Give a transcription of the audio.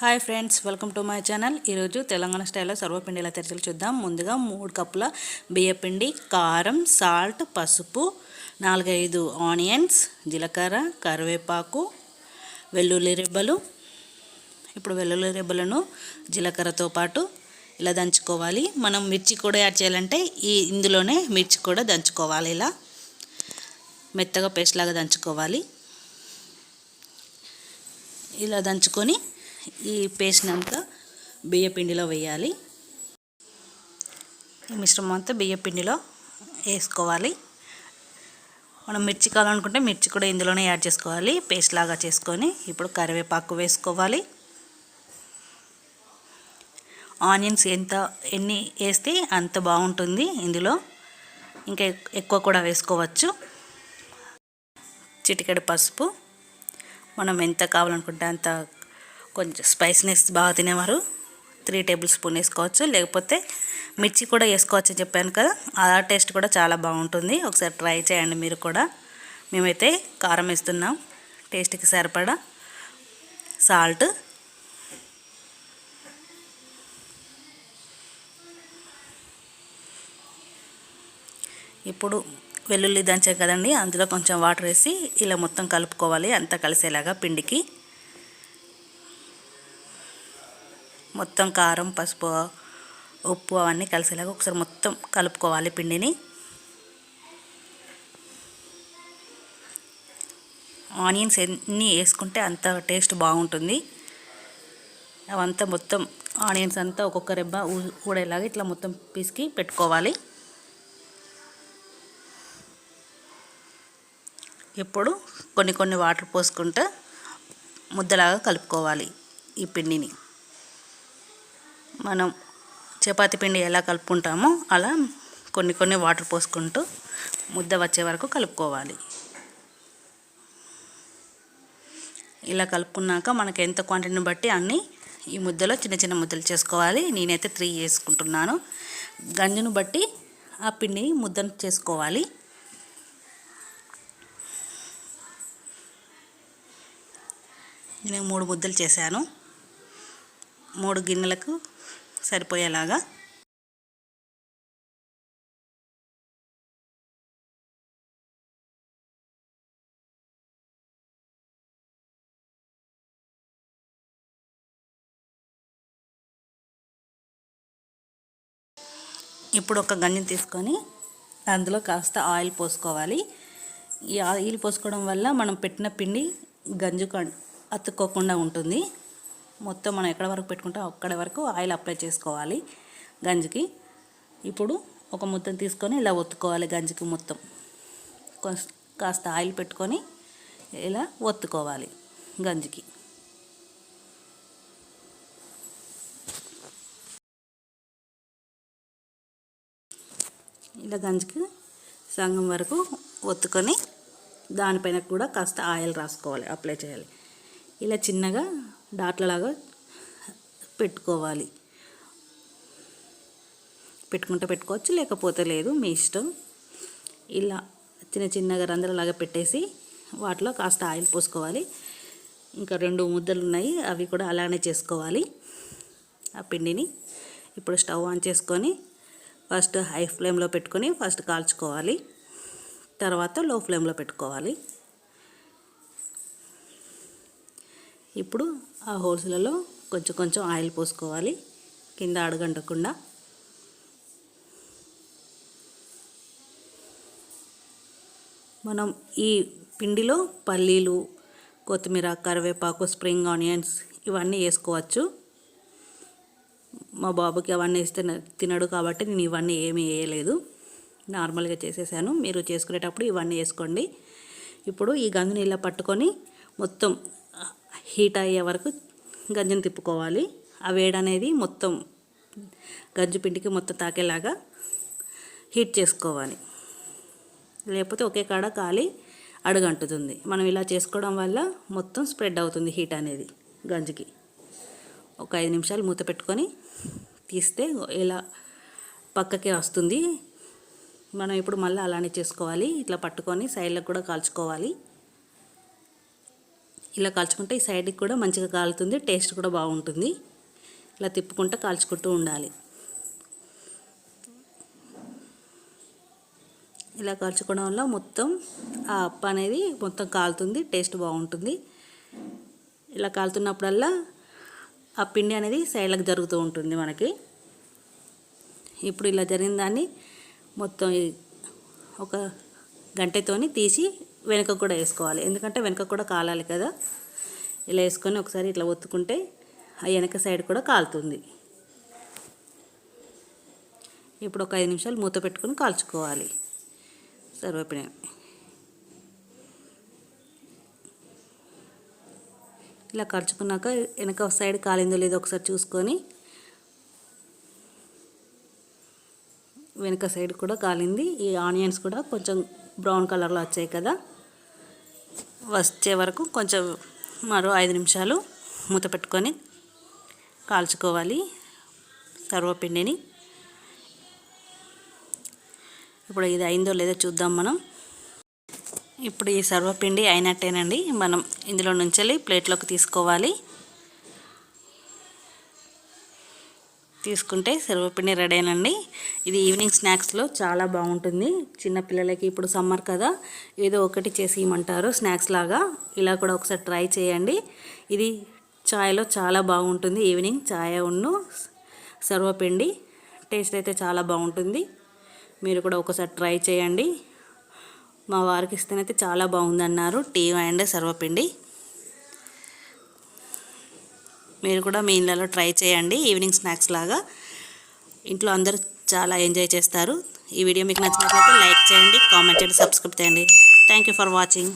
Hi friends welcome to my channel. ఈరోజు తెలంగాణ స్టైల్లో సర్వపిండి ఎలా తెరచలు చూద్దాం. ముందుగా మూడు కప్పుల బియ్యపిండి కారం సాల్ట్ పసుపు నాలుగైదు ఆనియన్స్ జీలకర్ర కరివేపాకు వెల్లుల్లి రెబ్బలు. ఇప్పుడు వెల్లుల్లి రెబ్బలను జీలకర్రతో పాటు ఇలా దంచుకోవాలి. మనం మిర్చి కూడా యాడ్ చేయాలంటే ఈ ఇందులోనే మిర్చి కూడా దంచుకోవాలి ఇలా. మెత్తగా పేస్ట్ లాగా దంచుకోవాలి. ఇలా దంచుకొని ఈ పేస్ట్ని అంతా బియ్యపిండిలో వేయాలి. ఈ మిశ్రమం అంతా బియ్యపిండిలో వేసుకోవాలి. మనం మిర్చి కావాలనుకుంటే మిర్చి కూడా ఇందులోనే యాడ్ చేసుకోవాలి. పేస్ట్ లాగా చేసుకొని ఇప్పుడు కరివేపాకు వేసుకోవాలి. ఆనియన్స్ ఎంత ఎన్ని వేస్తే అంత బాగుంటుంది ఇందులో. ఇంకా ఎక్కువ కూడా వేసుకోవచ్చు. చిటికెడు పసుపు. మనం ఎంత కావాలనుకుంటే అంత కొంచెం స్పైసీనెస్ బాగా తినేవారు. త్రీ టేబుల్ స్పూన్ వేసుకోవచ్చు. లేకపోతే మిర్చి కూడా వేసుకోవచ్చు చెప్పాను కదా. ఆ టేస్ట్ కూడా చాలా బాగుంటుంది. ఒకసారి ట్రై చేయండి మీరు కూడా. మేమైతే కారం వేస్తున్నాం. టేస్ట్కి సరిపడా సాల్ట్ ఇప్పుడు వెల్లుల్లి దంచాం కదండి అందులో కొంచెం వాటర్ వేసి ఇలా మొత్తం కలుపుకోవాలి. అంతా కలిసేలాగా పిండికి. మొత్తం కారం పసుపు ఉప్పు అవన్నీ కలిసేలాగా ఒకసారి మొత్తం కలుపుకోవాలి పిండిని. ఆనియన్స్ ఎన్ని వేసుకుంటే అంత టేస్ట్ బాగుంటుంది. అవంతా మొత్తం ఆనియన్స్ అంతా ఒక్కొక్క రెబ్బ ఊడేలాగా ఇట్లా మొత్తం పిసికి పెట్టుకోవాలి. ఇప్పుడు కొన్ని కొన్ని వాటర్ పోసుకుంటూ ముద్దలాగా కలుపుకోవాలి ఈ పిండిని. మనం చపాతి పిండి ఎలా కలుపుకుంటామో అలా కొన్ని కొన్ని వాటర్ పోసుకుంటూ ముద్ద వచ్చే వరకు కలుపుకోవాలి. ఇలా కలుపుకున్నాక మనకు ఎంత క్వాంటిటీని బట్టి అన్నీ ఈ ముద్దలో చిన్న చిన్న ముద్దలు చేసుకోవాలి. నేనైతే త్రీ చేసుకుంటున్నాను గంజును బట్టి ఆ పిండిని ముద్దను చేసుకోవాలి. నేను మూడు ముద్దలు చేశాను. మూడు గిన్నెలకు సరిపోయేలాగా ఇప్పుడు ఒక గంజి తీసుకొని అందులో కాస్త ఆయిల్ పోసుకోవాలి. ఈ ఆయిల్ పోసుకోవడం వల్ల మనం పెట్టిన పిండి గంజు అతుక్కోకుండా ఉంటుంది. మొత్తం మనం ఎక్కడ వరకు పెట్టుకుంటాం అక్కడ వరకు ఆయిల్ అప్లై చేసుకోవాలి గంజికి. ఇప్పుడు ఒక ముద్దను తీసుకొని ఇలా ఒత్తుకోవాలి గంజికి మొత్తం. కాస్త ఆయిల్ పెట్టుకొని ఇలా ఒత్తుకోవాలి గంజికి. ఇలా గంజికి సంగం వరకు ఒత్తుకొని దానిపైన కూడా కాస్త ఆయిల్ రాసుకోవాలి అప్లై చేయాలి. ఇలా చిన్నగా డాట్లలాగా పెట్టుకోవాలి. పెట్టుకుంటే పెట్టుకోవచ్చు లేకపోతే లేదు మీ ఇష్టం. ఇలా చిన్న చిన్నగా రంధ్రలాగా పెట్టేసి వాటిలో కాస్త ఆయిల్ పోసుకోవాలి. ఇంకా రెండు ముద్దలు ఉన్నాయి అవి కూడా అలానే చేసుకోవాలి. ఆ పిండిని ఇప్పుడు స్టవ్ ఆన్ చేసుకొని ఫస్ట్ హై ఫ్లేమ్లో పెట్టుకొని ఫస్ట్ కాల్చుకోవాలి. తర్వాత లో ఫ్లేమ్లో పెట్టుకోవాలి. ఇప్పుడు ఆ హోల్స్లలో కొంచెం కొంచెం ఆయిల్ పోసుకోవాలి. కింద అడగంటకుండా. మనం ఈ పిండిలో పల్లీలు కొత్తిమీర కరివేపాకు స్ప్రింగ్ ఆనియన్స్ ఇవన్నీ వేసుకోవచ్చు. మా బాబుకి అవన్నీ వేస్తే తినడు కాబట్టి నేను ఇవన్నీ ఏమీ వేయలేదు. నార్మల్గా చేసేసాను. మీరు చేసుకునేటప్పుడు ఇవన్నీ వేసుకోండి. ఇప్పుడు ఈ గంజు నీళ్ళ పట్టుకొని మొత్తం హీట్ అయ్యే వరకు గంజిని తిప్పుకోవాలి. ఆ వేడి అనేది మొత్తం గంజి పిండికి మొత్తం తాకేలాగా హీట్ చేసుకోవాలి. లేకపోతే ఒకే కాడ కాలి అడుగంటుతుంది. మనం ఇలా చేసుకోవడం వల్ల మొత్తం స్ప్రెడ్ అవుతుంది హీట్ అనేది గంజికి. ఒక ఐదు నిమిషాలు మూత పెట్టుకొని తీస్తే ఇలా పక్కకే వస్తుంది. మనం ఇప్పుడు మళ్ళీ అలానే చేసుకోవాలి. ఇట్లా పట్టుకొని సైడ్లకు కూడా కాల్చుకోవాలి. ఇలా కాల్చుకుంటే ఈ సైడ్కి కూడా మంచిగా కాలుతుంది టేస్ట్ కూడా బాగుంటుంది. ఇలా తిప్పుకుంటూ కాల్చుకుంటూ ఉండాలి. ఇలా కాల్చుకోవడం వల్ల మొత్తం ఆ అప్ప అనేది మొత్తం కాలుతుంది టేస్ట్ బాగుంటుంది. ఇలా కాలుతున్నప్పుడల్లా ఆ పిండి అనేది సైడ్లకు జరుగుతూ ఉంటుంది మనకి. ఇప్పుడు ఇలా జరిగిన దాన్ని మొత్తం ఒక గంటతోని తీసి వెనక కూడా వేసుకోవాలి. ఎందుకంటే వెనక కూడా కాలాలి కదా. ఇలా వేసుకొని ఒకసారి ఇట్లా ఒత్తుకుంటే ఆ వెనక సైడ్ కూడా కాలుతుంది. ఇప్పుడు ఒక ఐదు నిమిషాలు మూత పెట్టుకొని కాల్చుకోవాలి. సర్వపిన. ఇలా కలుచుకున్నాక వెనక సైడ్ కాలిందో లేదో ఒకసారి చూసుకొని వెనక సైడ్ కూడా కాలింది. ఈ ఆనియన్స్ కూడా కొంచెం బ్రౌన్ కలర్లో వచ్చాయి కదా. వచ్చే వరకు కొంచెం మరో ఐదు నిమిషాలు మూత పెట్టుకొని కాల్చుకోవాలి సర్వపిండిని. ఇప్పుడు ఇది అయిందో లేదో చూద్దాం మనం. ఇప్పుడు ఈ సర్వపిండి అయినట్టేనండి. మనం ఇందులో నుంచి ప్లేట్లోకి తీసుకోవాలి. తీసుకుంటే సర్వపిండి రెడీ అయినండి. ఇది ఈవినింగ్ స్నాక్స్లో చాలా బాగుంటుంది. చిన్నపిల్లలకి ఇప్పుడు సమ్మర్ కదా ఏదో ఒకటి చేసి ఇవ్వమంటారు స్నాక్స్ లాగా. ఇలా కూడా ఒకసారి ట్రై చేయండి. ఇది ఛాయ్లో చాలా బాగుంటుంది. ఈవినింగ్ చాయ్ ఉన్ను సర్వపిండి టేస్ట్ అయితే చాలా బాగుంటుంది. మీరు కూడా ఒకసారి ట్రై చేయండి. మా వారికి ఇస్తేనైతే చాలా బాగుందన్నారు. టీ అండ్ సర్వపిండి మీరు కూడా మీ ఇళ్ళలో ట్రై చేయండి ఈవినింగ్ స్నాక్స్ లాగా. ఇంట్లో అందరూ చాలా ఎంజాయ్ చేస్తారు. ఈ వీడియో మీకు నచ్చినట్లయితే లైక్ చేయండి కామెంట్ చేయండి సబ్స్క్రైబ్ చేయండి. Thank you for watching